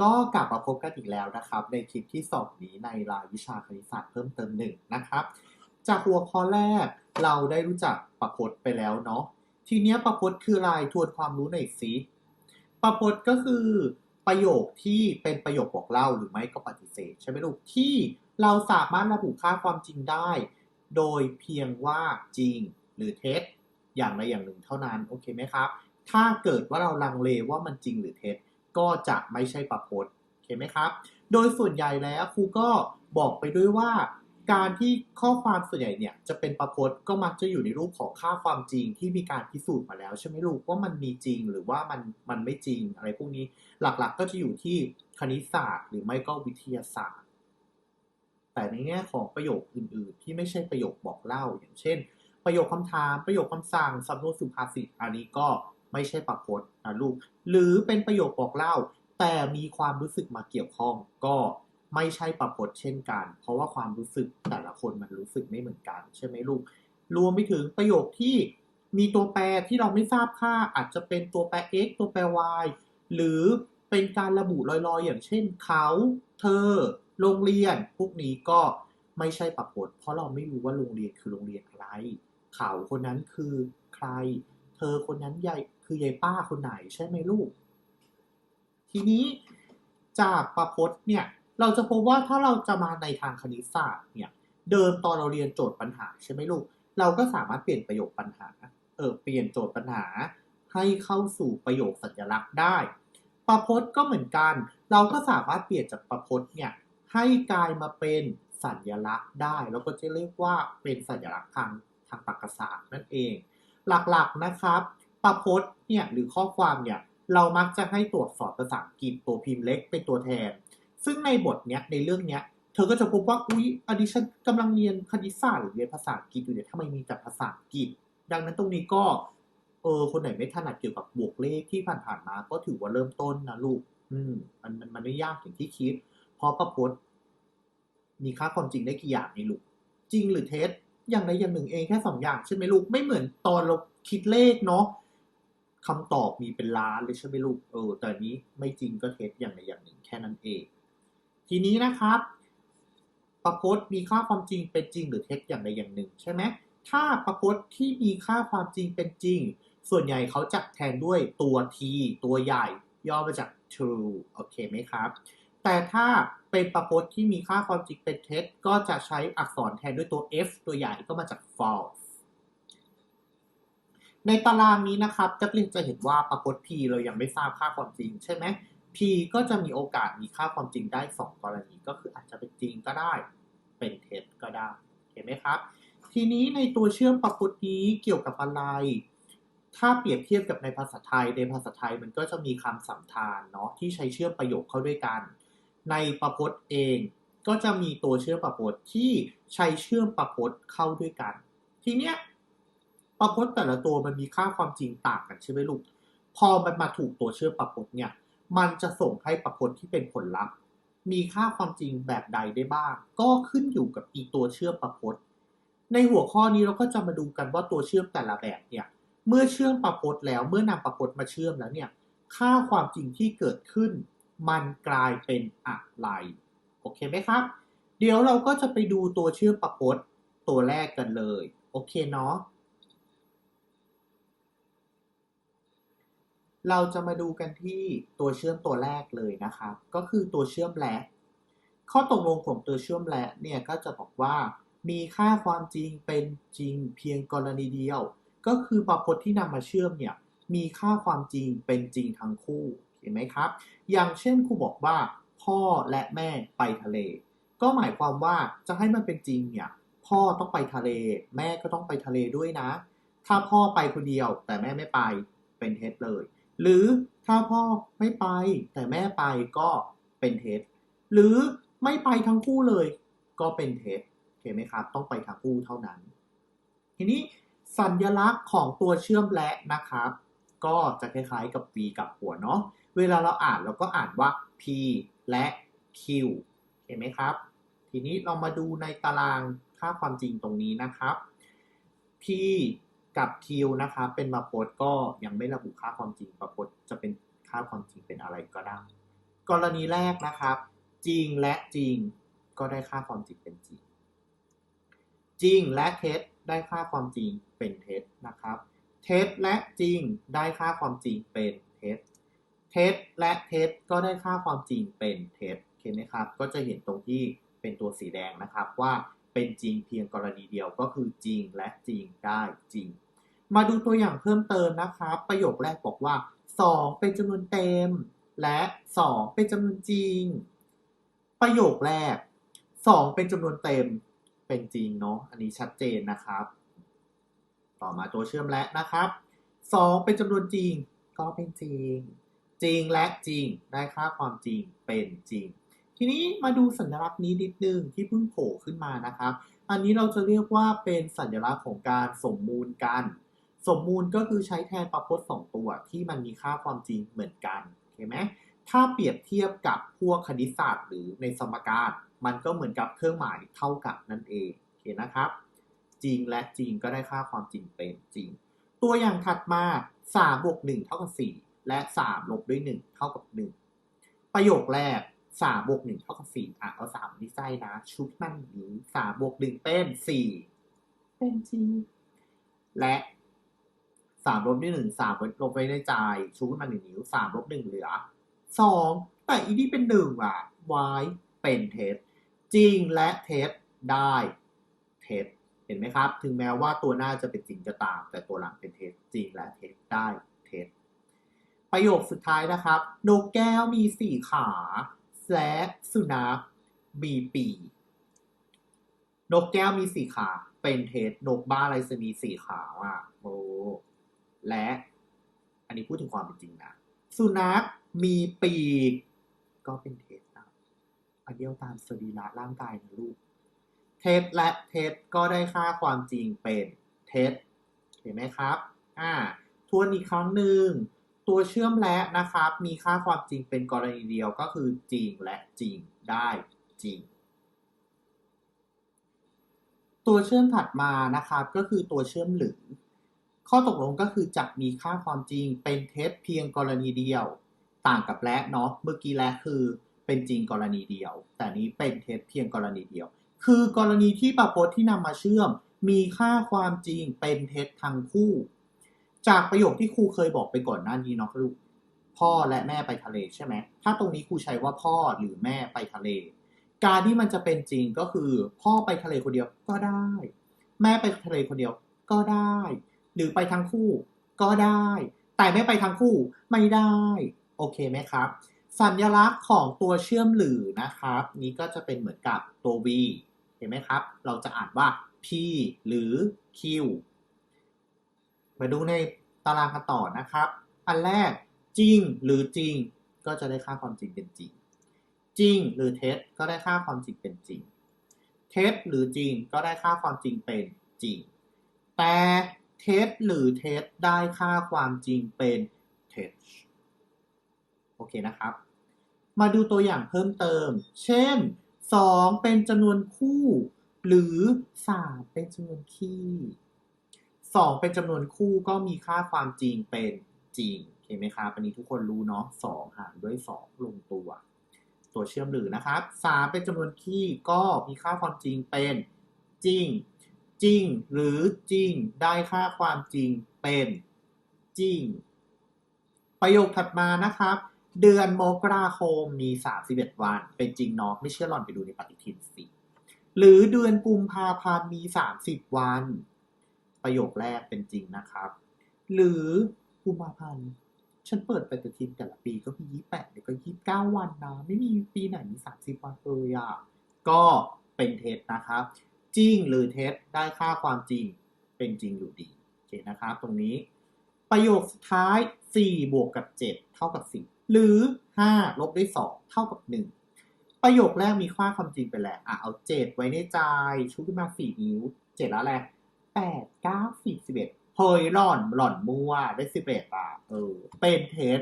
ก็กลับมาพบกันอีกแล้วนะครับ ในคลิปที่สองนี้ในรายวิชาคณิตศาสตร์เพิ่มเติมหนึ่งนะครับ จากหัวข้อแรกเราได้รู้จักประพจน์ไปแล้วเนาะทีเนี้ยประพจน์คืออะไรทวนความรู้หน่อยสิประพจน์ก็คือประโยคที่เป็นประโยคบอกเล่าหรือไม่ก็ปฏิเสธใช่ไหมลูกที่เราสามารถระบุค่าความจริงได้ โดยเพียงว่าจริงหรือเท็จอย่างใดอย่างหนึ่งเท่านั้นโอเคไหมครับ ถ้าเกิดว่าเราลังเลว่ามันจริงหรือเท็จ ก็จะไม่ใช่ประพจน์โอเคไหมครับ โดยส่วนใหญ่แล้วครูก็บอกไปด้วยว่า การที่ข้อความส่วนใหญ่เนี่ยจะเป็นประพจน์ก็มักจะอยู่ในรูปของค่าความจริงที่มีการพิสูจน์มาแล้วใช่ไหมลูกว่ามันมีจริงหรือว่ามันมันไม่จริงอะไรพวกนี้หลักๆ ก็จะอยู่ที่คณิตศาสตร์ หรือไม่ก็วิทยาศาสตร์ แต่ในแง่ของประโยคอื่นๆ ที่ไม่ใช่ประโยคบอกเล่าอย่างเช่น ประโยคคำถามประโยคคำสั่งสำนวนสุภาษิตอันนี้ก็ ไม่ใช่ประพจน์นะลูก หรือเป็นประโยคบอกเล่า แต่มีความรู้สึกมาเกี่ยวข้อง ก็ไม่ใช่ประพจน์เช่นกัน เพราะว่าความรู้สึกแต่ละคนมันรู้สึกไม่เหมือนกัน ใช่ไหมลูก รวมไปถึงประโยคที่มีตัวแปรที่เราไม่ทราบค่า อาจจะเป็นตัวแปร x ตัวแปร y หรือเป็นการระบุลอยๆ อย่างเช่นเขา เธอ โรงเรียน พวกนี้ก็ไม่ใช่ประพจน์เพราะเราไม่รู้ว่าโรงเรียนคือโรงเรียนอะไร เขาคนนั้นคือใคร เธอคนนั้นใหญ่ คือยายป้าคนไหนใช่ไหมลูก ทีนี้จากประพจน์เนี่ย เราจะพบว่าถ้าเราจะมาในทางคณิตศาสตร์เนี่ย เดิมตอนเราเรียนโจทย์ปัญหาใช่ไหมลูก เราก็สามารถเปลี่ยนประโยคปัญหา เออ เปลี่ยนโจทย์ปัญหา ให้เข้าสู่ประโยคสัญลักษณ์ได้ ประพจน์ก็เหมือนกัน เราก็สามารถเปลี่ยนจากประพจน์เนี่ยให้กลายมาเป็นสัญลักษณ์ได้ แล้วก็จะเรียกว่าเป็นสัญลักษณ์ทางทางตรรกศาสตร์นั่นเอง หลักๆนะครับ ประพจน์เนี่ยหรือข้อความเนี่ยเรามักจะให้ตรวจสอบภาษาอังกฤษตัวพิมพ์เล็กเป็นตัวแทน ซึ่งในบทเนี้ยในเรื่องเนี้ยเธอก็จะพบว่าอุ๊ยอดิฉันกำลังเรียนคณิตศาสตร์หรือเรียนภาษาอังกฤษอยู่เนี่ยทำไมมีแต่ภาษาอังกฤษ ดังนั้นตรงนี้ก็เออคนไหนไม่ถนัดเกี่ยวกับบวกเลขที่ผ่านๆมา ก็ถือว่าเริ่มต้นนะลูก อืมมันมันมันไม่ยากอย่างที่คิด เพราะประพจน์ มีค่าความจริงได้กี่อย่างนี่ลูก จริงหรือเท็จอย่างใดอย่างหนึ่งเองแค่สองอย่างใช่ไหมลูกไม่เหมือนตอนเราคิดเลขเนาะ คำตอบมีเป็นล้านเลยใช่ไหมลูกเออแต่นี้ไม่จริงก็เท็จอย่างใดอย่างหนึ่งแค่นั้นเอง ทีนี้นะครับ ประพจน์มีค่าความจริงเป็นจริงหรือเท็จอย่างใดอย่างหนึ่งใช่ไหมถ้าประพจน์ที่มีค่าความจริงเป็นจริง ส่วนใหญ่เขาจะแทนด้วยตัว t ตัวใหญ่ ย่อมาจาก true โอเคไหมครับ แต่ถ้าเป็นประพจน์ที่มีค่าความจริงเป็นเท็จก็จะใช้อักษรแทนด้วยตัว f ตัวใหญ่ก็มาจาก false ในตารางนี้นะครับนักเรียนจะเห็นว่าประพจน์ p เรายังไม่ทราบค่าความจริงใช่ไหม p ก็จะมีโอกาสมีค่าความจริงได้ 2 กรณีก็คืออาจจะเป็นจริงก็ได้ เป็นเท็จก็ได้ เห็นไหมครับ ทีนี้ในตัวเชื่อมประพจน์นี้เกี่ยวกับอะไร ถ้าเปรียบเทียบกับในภาษาไทย ในภาษาไทยมันก็จะมีคำสัมทานเนาะที่ใช้เชื่อมประโยคเข้าด้วยกัน ในประพจน์เองก็จะมีตัวเชื่อมประพจน์ที่ใช้เชื่อมประพจน์เข้าด้วยกัน ทีเนี้ย ประพจน์แต่ละตัวมันมีค่าความจริงต่างกันใช่ไหมลูก พอมันมาถูกตัวเชื่อมประพจน์เนี่ย มันจะส่งให้ประพจน์ที่เป็นผลลัพธ์ มีค่าความจริงแบบใดได้บ้าง ก็ขึ้นอยู่กับอีตัวเชื่อมประพจน์ในหัวข้อนี้เราก็จะมาดูกันว่าตัวเชื่อมแต่ละแบบเนี่ย เมื่อเชื่อมประพจน์แล้วเมื่อนำประพจน์มาเชื่อมแล้วเนี่ย ค่าความจริงที่เกิดขึ้น มันกลายเป็นอะไรโอเคไหมครับ เดี๋ยวเราก็จะไปดูตัวเชื่อมประพจน์ตัวแรกกันเลย โอเคเนาะ เราจะมาดูกันที่ตัวเชื่อมตัวแรกเลยนะครับก็คือตัวเชื่อมและข้อตกลงของตัวเชื่อมและเนี่ยก็จะบอกว่า มีค่าความจริงเป็นจริงเพียงกรณีเดียว ก็คือประพจน์ที่นำมาเชื่อมเนี่ยมีค่าความจริงเป็นจริงทั้งคู่เห็นไหมครับ อย่างเช่นครูบอกว่า พ่อและแม่ไปทะเล ก็หมายความว่าจะให้มันเป็นจริงเนี่ยพ่อต้องไปทะเล แม่ก็ต้องไปทะเลด้วยนะ ถ้าพ่อไปคนเดียวแต่แม่ไม่ไปเป็นเท็จเลย หรือถ้าพ่อไม่ไปแต่แม่ไปก็เป็นเท็จหรือไม่ไปทั้งคู่เลย ก็เป็นเท็จโอเคไหมครับ ต้องไปทั้งคู่เท่านั้น ทีนี้สัญลักษณ์ของตัวเชื่อมและนะครับ ก็จะคล้ายๆกับ v กับหัวเนาะเวลาเราอ่านเราก็อ่านว่า p และ q เห็นไหมครับ ทีนี้เรามาดูในตารางค่าความจริงตรงนี้นะครับ p กับ q นะครับเป็นประพจน์ก็ยังไม่ระบุค่าความจริงประพจน์จะเป็นค่าความจริงเป็นอะไรก็ได้ กรณีแรกนะครับ จริงและจริงก็ได้ค่าความจริงเป็นจริง จริงและเท็จได้ค่าความจริงเป็นเท็จนะครับ เท็จและจริงได้ค่าความจริงเป็นเท็จ เท็จและเท็จก็ได้ค่าความจริงเป็นเท็จโอเคไหมครับ ก็จะเห็นตรงที่เป็นตัวสีแดงนะครับว่าเป็นจริงเพียงกรณีเดียวก็คือจริงและจริงได้จริง มาดูตัวอย่างเพิ่มเติมนะครับ ประโยคแรกบอกว่า 2 เป็นจำนวนเต็ม และ 2 เป็นจำนวนจริง ประโยคแรก 2 เป็นจำนวนเต็ม เป็นจริงเนาะอันนี้ชัดเจนนะครับ ต่อมาตัวเชื่อมและนะครับ 2 เป็นจำนวนจริง ก็เป็นจริง จริงและจริงได้ค่าความจริงเป็นจริง ทีนี้มาดูสัญลักษณ์นี้นิดนึงที่เพิ่งโผล่ขึ้นมานะครับ อันนี้เราจะเรียกว่าเป็นสัญลักษณ์ของการสมมูลกัน สมมูลก็คือใช้แทนประพจน์สองตัวที่มันมีค่าความจริงเหมือนกันโอเคไหมถ้าเปรียบเทียบกับพวกคณิตศาสตร์ หรือในสมการมันก็เหมือนกับเครื่องหมายเท่ากับนั่นเองโอเคนะครับ จริงและจริงก็ได้ค่าความจริงเป็นจริง ตัวอย่างถัดมา3บวก1เท่ากับ4 และ 3 ลบด้วย 1 เท่ากับ 1 ประโยคแรก3บวก1เท่ากับ4อะเอา3ที่ใส่นะชุดมันอย่างนี้3บวก1เป็น 4 เป็นจริงและ 3ลบด้วย1 3ลบไว้ในใจชูขึ้นมา1นิ้ว3ลบ1เหลือ2แต่อีนี่เป็น1อะ y เป็นเท็จจริงและเท็จได้เท็จเห็นไหมครับ ถึงแม้ว่าตัวหน้าจะเป็นจริงก็ตาม แต่ตัวหลังเป็นเท็จจริงและเท็จได้เท็จประโยคสุดท้ายนะครับนกแก้วมีสี่ขาและสุนัขมีปีนกแก้วมีสี่ขา เป็นเท็จนกบ้าอะไรจะมีสี่ขาอะโอ้ และ อันนี้พูดถึงความเป็นจริงนะ สุนัขมีปีก ก็เป็นเท็จนะอันเดียวตามสรีระร่างกายนะลูก เท็จและเท็จก็ได้ค่าความจริงเป็นเท็จเห็นไหมครับ อ่า ทวนอีกครั้งหนึ่ง ตัวเชื่อมและนะครับ มีค่าความจริงเป็นกรณีเดียวก็คือจริงและจริงได้จริง ตัวเชื่อมถัดมานะครับ ก็คือตัวเชื่อมหรือ ข้อตกลงก็คือจะมีค่าความจริงเป็นเท็จเพียงกรณีเดียว ต่างกับและเนาะเมื่อกี้และคือเป็นจริงกรณีเดียว แต่นี้เป็นเท็จเพียงกรณีเดียว คือกรณีที่ประพจน์ที่นำมาเชื่อม มีค่าความจริงเป็นเท็จทั้งคู่ จากประโยคที่ครูเคยบอกไปก่อนหน้านี้เนาะลูกพ่อและแม่ไปทะเลใช่ไหมถ้าตรงนี้ครูใช้ว่าพ่อหรือแม่ไปทะเล การที่มันจะเป็นจริงก็คือ พ่อไปทะเลคนเดียวก็ได้ แม่ไปทะเลคนเดียวก็ได้ หรือไปทั้งคู่ก็ได้ แต่ไม่ไปทั้งคู่ไม่ได้ โอเคไหมครับ สัญลักษณ์ของตัวเชื่อมหรือนะครับ นี้ก็จะเป็นเหมือนกับตัว v เห็นไหมครับ เราจะอ่านว่า p หรือ q มาดูในตารางกันต่อนะครับ อันแรกจริงหรือจริง ก็จะได้ค่าความจริงเป็นจริง จริงหรือเท็จก็ได้ค่าความจริงเป็นจริง เท็จหรือจริงก็ได้ค่าความจริงเป็นจริง แต่ เท็จหรือเท็จได้ค่าความจริงเป็นเท็จโอเคนะครับ มาดูตัวอย่างเพิ่มเติม เช่น 2 เป็นจำนวนคู่ หรือ 3 เป็นจำนวนคี่ 2 เป็นจำนวนคู่ก็มีค่าความจริงเป็นจริงเห็นไหมครับอันนี้ทุกคนรู้เนาะ2หารด้วย 2 ลงตัว ตัวเชื่อมหรือนะครับ 3 เป็นจำนวนคี่ก็มีค่าความจริงเป็นจริง จริง หรือจริง ได้ค่าความจริงเป็นจริง ประโยคถัดมานะครับ เดือนมกราคมมี 31 วัน เป็นจริงเนาะไม่เชื่อลอนไปดูในปฏิทินสิหรือเดือนกุมภาพันธ์มี 30 วัน ประโยคแรกเป็นจริงนะครับ หรือกุมภาพันธ์ฉันเปิดปฏิทินแต่ละปีก็มี 28เดียวก็ 29 วันนะ ไม่มีปีไหนมี 30 วันเลยอะ ก็เป็นเท็จนะครับ จริงหรือเท็จได้ค่าความจริงเป็นจริงอยู่ดีโอเคนะครับตรงนี้ ประโยคสุดท้าย 4 บวกกับ 7 เท่ากับ 10 หรือ 5 ลบด้วย 2 เท่ากับ 1 ประโยคแรกมีค่าความจริงไปแล้วอะเอา 7 ไว้ในใจชุบขึ้นมา 4 นิ้ว 7 แล้วแหละ8 9 10 11เฮ้ยหล่อนหล่อนมั่วได้ 11อะเออเป็นเท็จ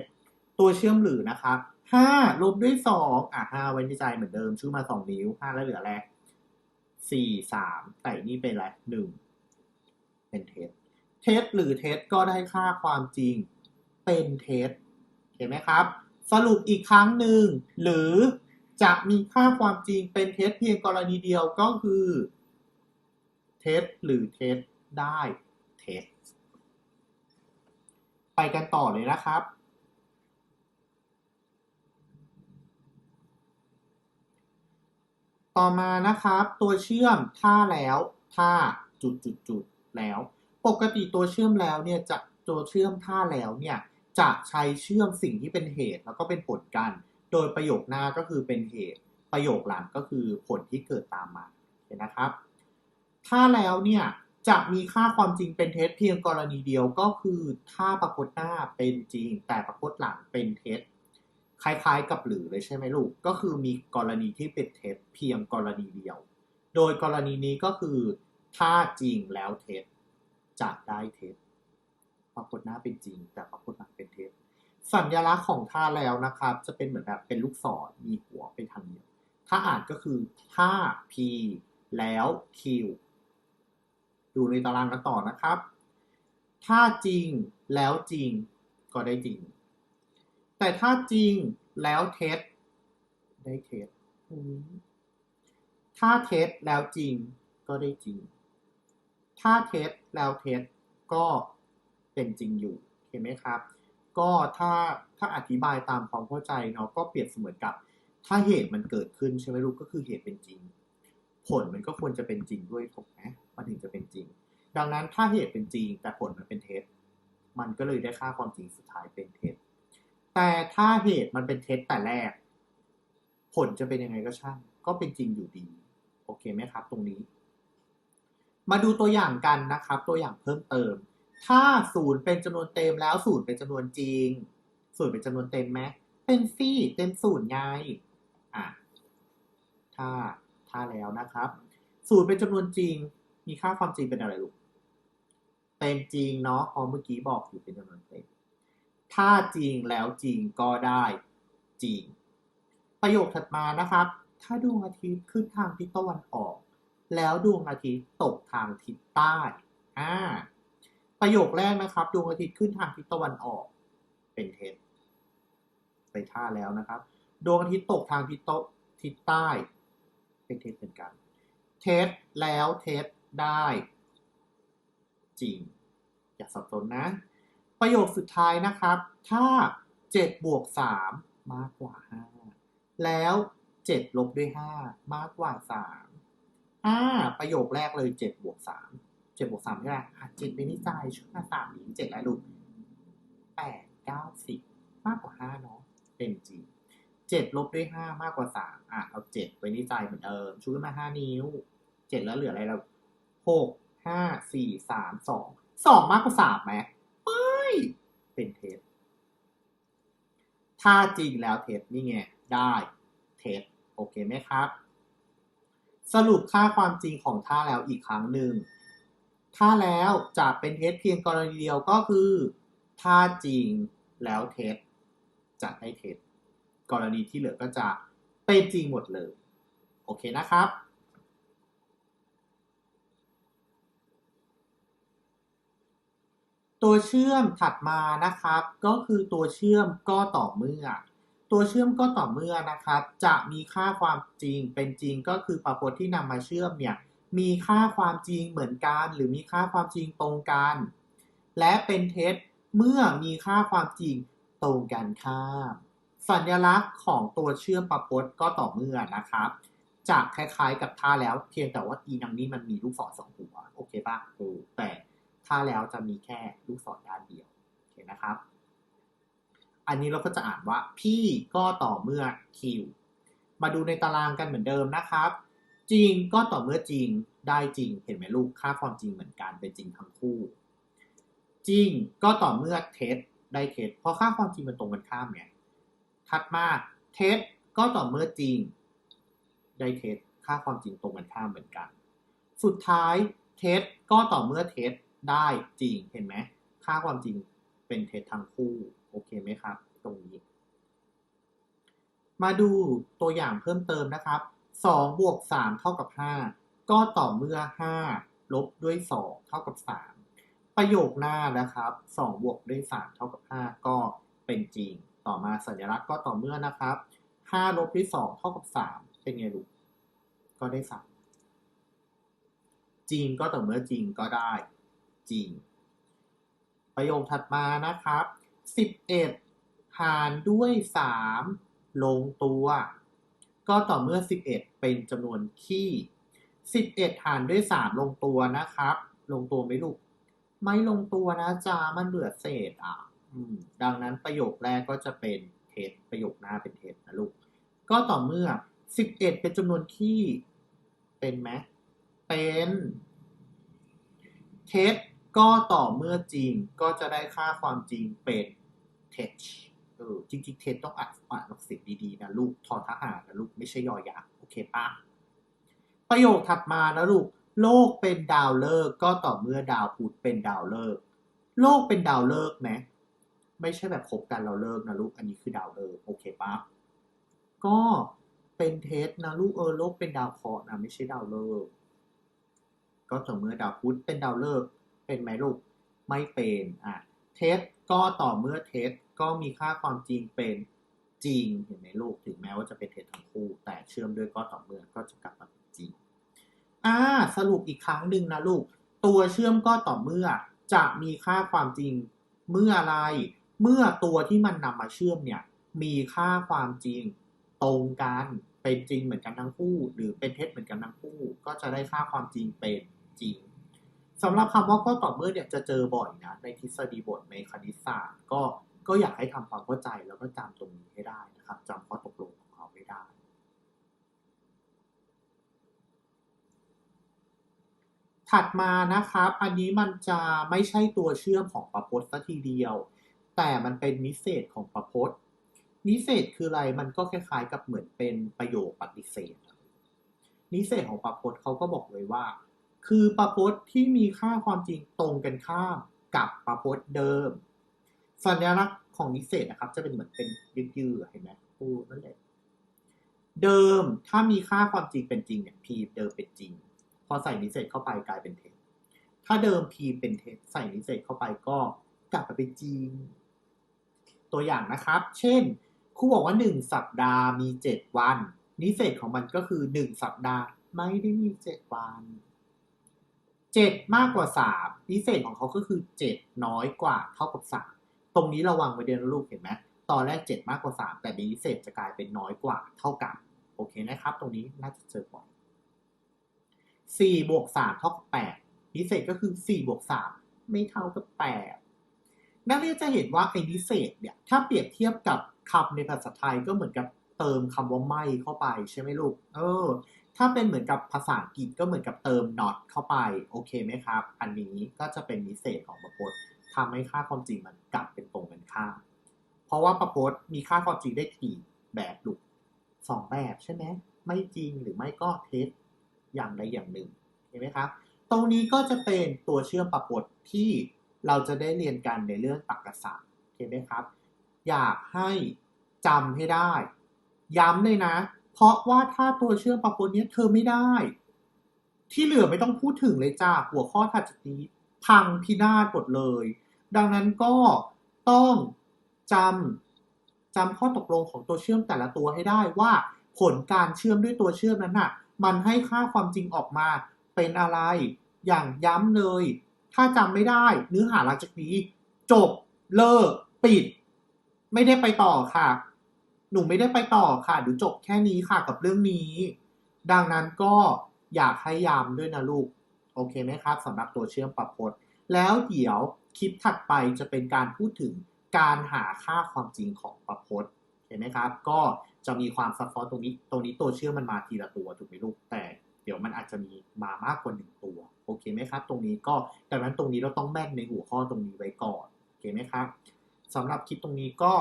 ตัวเชื่อมหรือนะครับ5ลบด้วย 2 อะ5ไว้ในใจเหมือนเดิมชุบมา 2 นิ้ว 5 แล้วเหลืออะ ไร4 3แต่นี่เป็นอะไร1เป็นเท็จเท็จหรือเท็จก็ได้ค่าความจริงเป็นเท็จเห็นไหมครับ สรุปอีกครั้งหนึ่ง หรือจะมีค่าความจริงเป็นเท็จเพียงกรณีเดียวก็คือเท็จหรือเท็จได้เท็จไปกันต่อเลยนะครับ ต่อมานะครับ ตัวเชื่อมถ้าแล้วถ้าจุดจุดจุดแล้ว ปกติตัวเชื่อมแล้วเนี่ยจะตัวเชื่อมถ้าแล้วเนี่ยจะใช้เชื่อมสิ่งที่เป็นเหตุแล้วก็เป็นผลกัน โดยประโยคหน้าก็คือเป็นเหตุ ประโยคหลังก็คือผลที่เกิดตามมาเห็นนะครับ ถ้าแล้วเนี่ยจะมีค่าความจริงเป็นเท็จเพียงกรณีเดียวก็คือถ้าปรากฏหน้าเป็นจริง แต่ปรากฏหลังเป็นเท็จ คล้ายๆกับหรือเลยใช่ไหมลูก ก็คือมีกรณีที่เป็นเท็จเพียงกรณีเดียว โดยกรณีนี้ก็คือ ถ้าจริงแล้วเท็จจะได้เท็จปรากฏหน้าเป็นจริง แต่ปรากฏหลังเป็นเท็จสัญลักษณ์ของท่าแล้วนะครับ จะเป็นเหมือนแบบเป็นลูกศรมีหัวไปทางเดียวถ้าอ่านก็คือถ้า p แล้ว q ดูในตารางกันต่อนะครับ ถ้าจริงแล้วจริงก็ได้จริง แต่ถ้าจริงแล้วเท็จได้เท็จถ้าเท็จแล้วจริงก็ได้จริง ถ้าเท็จแล้วเท็จก็เป็นจริงอยู่เห็นไหมครับ ก็ถ้าถ้าอธิบายตามความเข้าใจเนาะก็เปรียบเสมือนกับ ถ้าเหตุมันเกิดขึ้นใช่ไหมลูกก็คือเหตุเป็นจริง ผลมันก็ควรจะเป็นจริงด้วยถูกไหมมันถึงจะเป็นจริง ดังนั้นถ้าเหตุเป็นจริงแต่ผลมันเป็นเท็จมันก็เลยได้ค่าความจริงสุดท้ายเป็นเท็จ แต่ถ้าเหตุมันเป็นเท็จแต่แรก ผลจะเป็นยังไงก็ช่าง ก็เป็นจริงอยู่ดี โอเคไหมครับ ตรงนี้ มาดูตัวอย่างกันนะครับ ตัวอย่างเพิ่มเติม ถ้าศูนย์เป็นจำนวนเต็มแล้วศูนย์เป็นจำนวนจริงศูนย์เป็นจำนวนเต็มไหมเป็นสี่เต็มศูนย์ไงอะถ้าถ้าแล้วนะครับศูนย์เป็นจำนวนจริง มีค่าความจริงเป็นอะไรลูกเต็มจริงเนาะพราะเมื่อกี้บอกอยู่เป็นจำนวนเต็ม ถ้าจริงแล้วจริงก็ได้จริง ประโยคถัดมานะครับ ถ้าดวงอาทิตย์ขึ้นทางทิศตะวันออก แล้วดวงอาทิตย์ตกทางทิศใต้อ่าประโยคแรกนะครับดวงอาทิตย์ขึ้นทางทิศตะวันออก เป็นเท็จไปท่าแล้วนะครับ ดวงอาทิตย์ตกทางทิศตะทิศใต้ เป็นเท็จเหมือนกัน เท็จแล้วเท็จได้ จริง อย่าสับสนนะ ประโยคสุดท้ายนะครับ ถ้า 7 บวก 3 มากกว่า 5 แล้ว 7 ลบด้วย 5 มากกว่า 3 อ่า ประโยคแรกเลย 7 บวก 3 7บวก3ใช่ไหมอะ7เป็นนิสัยช่วยมา3นี้7แล้วลูก8 9 10 มากกว่า 5 เนาะเป็นจริง7ลบด้วย 5 มากกว่า 3 อะ เอา7ไว้ในใจเหมือนเดิมชูขึ้นมา 5 นิ้ว 7 แล้วเหลืออะไรเรา6 5 4 3 2 2 มากกว่า3ไหม เป็นเท็จ ถ้าจริงแล้วเท็จนี่ไง ได้เท็จ โอเคไหมครับ สรุปค่าความจริงของท่าแล้วอีกครั้งหนึ่ง ถ้าแล้วจะเป็นเท็จเพียงกรณีเดียวก็คือ ถ้าจริงแล้วเท็จจะได้เท็จ กรณีที่เหลือก็จะเป็นจริงหมดเลย โอเคนะครับ ตัวเชื่อมถัดมานะครับ ก็คือตัวเชื่อมก็ต่อเมื่อ ตัวเชื่อมก็ต่อเมื่อนะครับ จะมีค่าความจริงเป็นจริงก็คือปรากฏที่นำมาเชื่อมเนี่ยมีค่าความจริงเหมือนกัน หรือมีค่าความจริงตรงกัน และเป็นเท็จเมื่อมีค่าความจริงตรงกันข้ามสัญลักษณ์ของตัวเชื่อมประพจน์ก็ต่อเมื่อนะครับจะคล้ายๆกับท่าแล้วเพียงแต่ว่าอีนังนี้มันมีลูกศรสองหัวโอเคปะโอแต่ ถ้าแล้วจะมีแค่ลูกศรด้านเดียวโอเคนะครับ อันนี้เราก็จะอ่านว่าพี่ก็ต่อเมื่อ q มาดูในตารางกันเหมือนเดิมนะครับ จริงก็ต่อเมื่อจริงได้จริงเห็นไหมลูกค่าความจริงเหมือนกันเป็นจริงทั้งคู่ จริงก็ต่อเมื่อเท็จได้เท็จเพราะค่าความจริงมันตรงกันข้ามไงถัดมาเท็จก็ต่อเมื่อจริงได้เท็จค่าความจริงตรงกันข้ามเหมือนกัน สุดท้ายเท็จก็ต่อเมื่อเท็จ ได้จริงเห็นไหมค่าความจริงเป็นเท็จทั้งคู่โอเคไหมครับ ตรงนี้ มาดูตัวอย่างเพิ่มเติมนะครับ2บวก3เท่ากับ 5 ก็ต่อเมื่อ 5 ลบด้วย 2 เท่ากับ 3 ประโยคหน้านะครับ2บวกด้วย 3 เท่ากับ 5 ก็เป็นจริง ต่อมาสัญลักษณ์ก็ต่อเมื่อนะครับห้าลบด้วยสองเท่ากับสามเป็นไงลูกก็ได้สามจริงก็ต่อเมื่อจริงก็ได้ จริง ประโยคถัดมานะครับสิบเอ็ดหารด้วยสามลงตัว ก็ต่อเมื่อสิบเอ็ดเป็นจำนวนคี่สิบเอ็ดหารด้วยสามลงตัวนะครับ ลงตัวไหมลูก ไม่ลงตัวนะจ๊ะมันเหลือเศษอะอดังนั้นประโยคแรกก็จะเป็นเท็จประโยคหน้าเป็นเท็จนะลูก ก็ต่อเมื่อ 11 เป็นจำนวนคี่ เป็นไหมเป็นเท็จ ก็ต่อเมื่อจริงก็จะได้ค่าความจริงเป็นเท็จเออจริงๆ เท็จต้องอ่านอ่านออกเสียงดีๆนะลูกทอทหารนะลูกไม่ใช่ยอยักษ์โอเคปะประโยคถัดมานะลูก โลกเป็นดาวฤกษ์ก็ต่อเมื่อดาวพุธเป็นดาวฤกษ์โลกเป็นดาวฤกษ์ไหมไม่ใช่แบบคบกันเราเลิกนะลูก อันนี้คือดาวฤกษ์โอเคปะก็เป็นเทสนะลูกเออโลกเป็นดาวเคราะห์นะไม่ใช่ดาวฤกษ์ก็ต่อเมื่อดาวพุธเป็นดาวฤกษ์ เป็นไหมลูกไม่เป็นอะเทสก็ต่อเมื่อเทสก็มีค่าความจริงเป็นจริงเห็นไหมลูกถึงแม้ว่าจะเป็นเทสทั้งคู่ แต่เชื่อมด้วยก็ต่อเมื่อก็จะกลับมาเป็นจริงอ่าสรุปอีกครั้งหนึ่งนะลูก ตัวเชื่อมก็ต่อเมื่อ จะมีค่าความจริงเมื่ออะไร เมื่อตัวที่มันนำมาเชื่อมเนี่ยมีค่าความจริงตรงกันเป็นจริงเหมือนกันทั้งคู่ หรือเป็นเท็จเหมือนกันทั้งคู่ ก็จะได้ค่าความจริงเป็นจริง สำหรับคำว่าก็ต่อเมื่อเนี่ยจะเจอบ่อยนะในทฤษฎีบทในคณิตศาสตร์ ก็ก็อยากให้ทำความเข้าใจแล้วก็จำตรงนี้ให้ได้นะครับจำข้อตกลงของเขาให้ได้ ถัดมานะครับ อันนี้มันจะไม่ใช่ตัวเชื่อมของประพจน์สัทีเดียว แต่มันเป็นนิเศษของประพจน์นิเศษคืออะไรมันก็คล้ายๆ กับเหมือนเป็นประโยคปฏิเสธนิเศษของประพจน์เขาก็บอกเลยว่า คือประพจน์ที่มีค่าความจริงตรงกันข้ามกับประพจน์เดิม สัญลักษณ์ของนิเศษนะครับ จะเป็นเหมือนเป็นยืดๆเห็นไหมพูนั่นแหละเดิมถ้ามีค่าความจริงเป็นจริงเนี่ย p เดิมเป็นจริง พอใส่นิเศษเข้าไปกลายเป็นเท็จถ้าเดิม p เป็นเท็จใส่นิเศษเข้าไปก็กลับมาเป็นจริง ตัวอย่างนะครับ เช่นครูบอกว่า 1 สัปดาห์มี 7 วัน นิเศษของมันก็คือ 1 สัปดาห์ไม่ได้มี 7 วัน 7มากกว่า3นิเศษของเขาก็คือ7น้อยกว่าเท่ากับ3ตรงนี้ระวังไว้เดียวนลูกเห็นไหมตอนแรก7มากกว่า3แต่นิเศษจะกลายเป็นน้อยกว่าเท่ากับโอเคนะครับ ตรงนี้น่าจะเจอบ่อย4บวก3เท่ากับ8นิเศษก็คือ4บวก3ไม่เท่ากับ8นักเรียนจะเห็นว่าไอ้นิเศษเนี่ยถ้าเปรียบเทียบกับคำในภาษาไทยก็เหมือนกับเติมคำว่าไม่เข้าไปใช่ไหมลูก เออ ถ้าเป็นเหมือนกับภาษาอังกฤษก็เหมือนกับเติม not เข้าไป โอเคไหมครับ อันนี้ก็จะเป็นนิเศษของประพจน์ทำให้ค่าความจริงมันกลับเป็นตรงกันข้ามเพราะว่าประพจน์มีค่าความจริงได้กี่แบบลูกสองแบบใช่ไหมไม่จริงหรือไม่ก็เท็จอย่างใดอย่างหนึ่งเห็นไหมครับ ตรงนี้ก็จะเป็นตัวเชื่อมประพจน์ที่เราจะได้เรียนกันในเรื่องตรรกศาสตร์เห็นไหมครับ อยากให้จำให้ได้ ย้ำเลยนะ เพราะว่าถ้าตัวเชื่อมประพจน์เนี้ยเธอไม่ได้ ที่เหลือไม่ต้องพูดถึงเลยจ้าหัวข้อถัดจากนี้ พังพินาศหมดเลย ดังนั้นก็ต้องจำจำข้อตกลงของตัวเชื่อมแต่ละตัวให้ได้ว่า ผลการเชื่อมด้วยตัวเชื่อมนั้นน่ะ มันให้ค่าความจริงออกมาเป็นอะไร อย่างย้ำเลย ถ้าจำไม่ได้เนื้อหาหลังจากนี้ จบเลิกปิด ไม่ได้ไปต่อค่ะ หนูไม่ได้ไปต่อค่ะ หนูจบแค่นี้ค่ะกับเรื่องนี้ ดังนั้นก็อยากให้ย้ำด้วยนะลูก โอเคไหมครับสำหรับตัวเชื่อมประพจน์ แล้วเดี๋ยวคลิปถัดไปจะเป็นการพูดถึงการหาค่าความจริงของประพจน์ เห็นไหมครับ ก็จะมีความซับซ้อนตรงนี้ ตรงนี้ตัวเชื่อมมันมาทีละตัวถูกไหมลูก แต่เดี๋ยวมันอาจจะมีมามากกว่าหนึ่งตัว โอเคไหมครับ ตรงนี้ก็ดังนั้นตรงนี้เราต้องแม่นในหัวข้อตรงนี้ไว้ก่อน โอเคไหมครับสำหรับคลิปตรงนี้ก็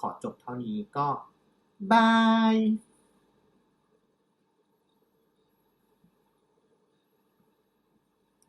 ขอจบเท่านี้ก็ บาย